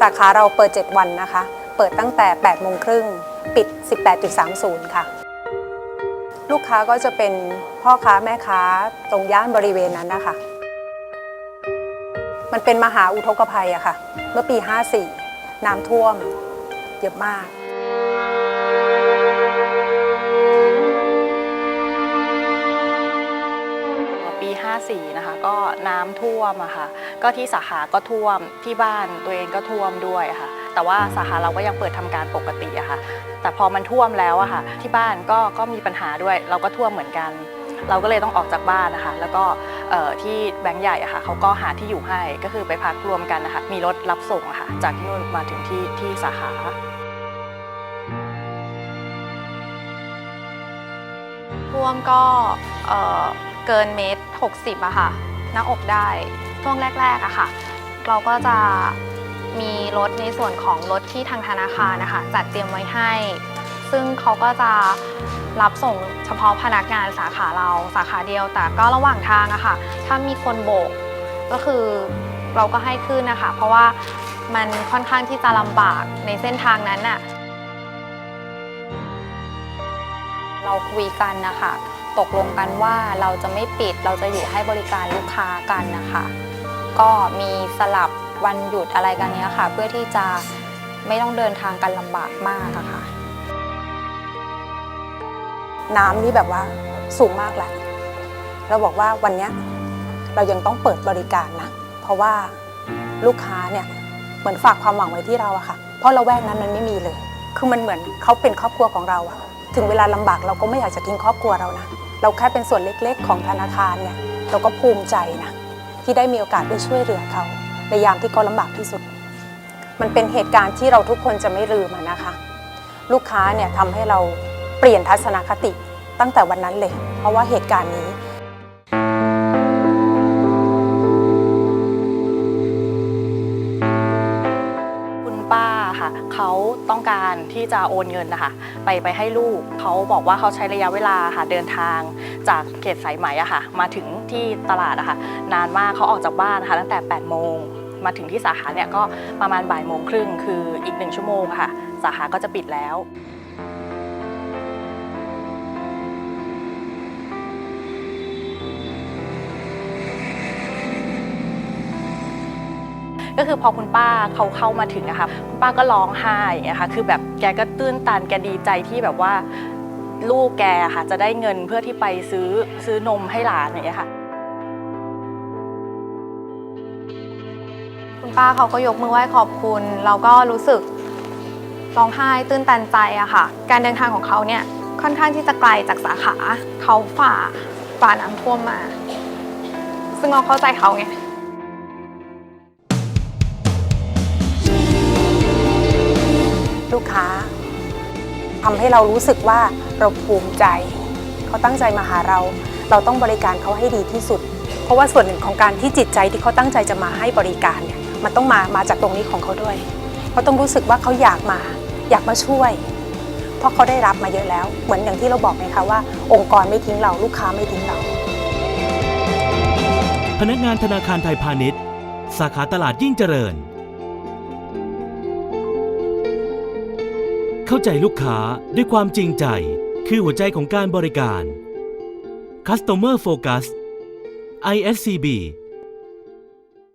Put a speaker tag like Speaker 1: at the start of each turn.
Speaker 1: สาขาเราเปิด 7 วันนะคะ เปิดตั้งแต่ 8 โมงครึ่ง ปิด 18.30 ค่ะ ลูกค้าก็จะเป็นพ่อค้าแม่ค้าตรงย่านบริเวณนั้นนะคะ มันเป็นมหาอุทกภัยอะค่ะ เมื่อปี 54 น้ำท่วม เยอะมาก
Speaker 2: 54 นะคะ ก็น้ำท่วมอะค่ะ ก็ที่สาขาก็ท่วมที่บ้านตัวเองก็ท่วมด้วยค่ะ แต่ว่าสาขาเราก็ยังเปิดทำการปกติอะค่ะ แต่พอมันท่วมแล้วอะค่ะ ที่บ้านก็ก็มีปัญหาด้วย เราก็ท่วมเหมือนกัน เราก็เลยต้องออกจากบ้านนะคะ แล้วก็เอ่อที่แบงก์ใหญ่อะค่ะเขาก็หาที่อยู่ให้ก็คือไปพักรวมกันนะคะมีรถรับส่งอะค่ะ จากที่นู่นมาถึงที่ที่สาขา
Speaker 3: ท่วมก็เอ่อ เกินเมตร60อะค่ะหน้าอกได้ช่วงแรกๆอะค่ะ เราก็จะมีรถในส่วนของรถที่ทางธนาคารนะคะจัดเตรียมไว้ให้ ซึ่งเขาก็จะรับส่งเฉพาะพนักงานสาขาเราสาขาเดียว แต่ก็ระหว่างทางอะค่ะ ถ้ามีคนโบกก็คือเราก็ให้ขึ้นนะคะ เพราะว่ามันค่อนข้างที่จะลำบากในเส้นทางนั้นน่ะ
Speaker 4: เราคุยกันนะคะ ตกลงกันว่าเราจะไม่ปิดเราจะอยู่ให้บริการลูกค้ากันนะคะ ก็มีสลับวันหยุดอะไรกันเนี้ยค่ะ เพื่อที่จะไม่ต้องเดินทางกันลำบากมากอะค่ะ
Speaker 1: น้ำนี่แบบว่าสูงมากแหละเราบอกว่าวันเนี้ยเรายังต้องเปิดบริการนะ เพราะว่าลูกค้าเนี่ยเหมือนฝากความหวังไว้ที่เราอะค่ะ เพราะเราแวกนั้นมันไม่มีเลย คือมันเหมือนเขาเป็นครอบครัวของเราอะ ถึงเวลาลำบากเราก็ไม่อยากจะทิ้งครอบครัวเรานะ เราแค่เป็นส่วนเล็กๆ ของธนาคารเนี่ยเราก็ภูมิใจนะที่ได้มีโอกาสได้ช่วยเหลือเขาในยามที่เขาลำบากที่สุด มันเป็นเหตุการณ์ที่เราทุกคนจะไม่ลืมนะคะ ลูกค้าเนี่ยทำให้เราเปลี่ยนทัศนคติตั้งแต่วันนั้นเลย เพราะว่าเหตุการณ์นี้
Speaker 2: ต้องการที่จะโอนเงินนะคะไปไปให้ลูกเขาบอกว่าเขาใช้ระยะเวลาค่ะเดินทางจากเขตสายไหมอะค่ะ มาถึงที่ตลาดอะค่ะ นานมากเขาออกจากบ้านนะคะตั้งแต่8โมงมาถึงที่สาขาเนี่ยก็ประมาณบ่ายโมงครึ่งคืออีกหนึ่งชั่วโมงค่ะ สาขาก็จะปิดแล้ว ก็คือพอคุณป้าเขาเข้ามาถึงอะค่ะคุณป้าก็ร้องไห้อย่างเงี้ยค่ะคือแบบแกก็ตื้นตันแกดีใจที่แบบว่าลูกแกค่ะจะได้เงินเพื่อที่ไปซื้อซื้อนมให้หลานอย่างเงี้ยค่ะ
Speaker 3: คุณป้าเขาก็ยกมือไหว้ขอบคุณ เราก็รู้สึกร้องไห้ตื้นตันใจอะค่ะ การเดินทางของเขาเนี่ยค่อนข้างที่จะไกลจากสาขา เขาฝ่าฝ่าน้ำท่วมมา ซึ่งเราเข้าใจเขาไง
Speaker 1: ลูกค้าทำให้เรารู้สึกว่าเราภูมิใจ เขาตั้งใจมาหาเรา เราต้องบริการเขาให้ดีที่สุด เพราะว่าส่วนหนึ่งของการที่จิตใจที่เขาตั้งใจจะมาให้บริการเนี่ยมันต้องมามาจากตรงนี้ของเขาด้วยเขาต้องรู้สึกว่าเขาอยากมา อยากมาช่วย เพราะเขาได้รับมาเยอะแล้ว เหมือนอย่างที่เราบอกไงคะว่า องค์กรไม่ทิ้งเราลูกค้าไม่ทิ้งเรา
Speaker 5: พนักงานธนาคารไทยพาณิชย์ สาขาตลาดยิ่งเจริญ เข้าใจลูกค้าด้วยความจริงใจ คือหัวใจของการบริการ Customer Focus ISCB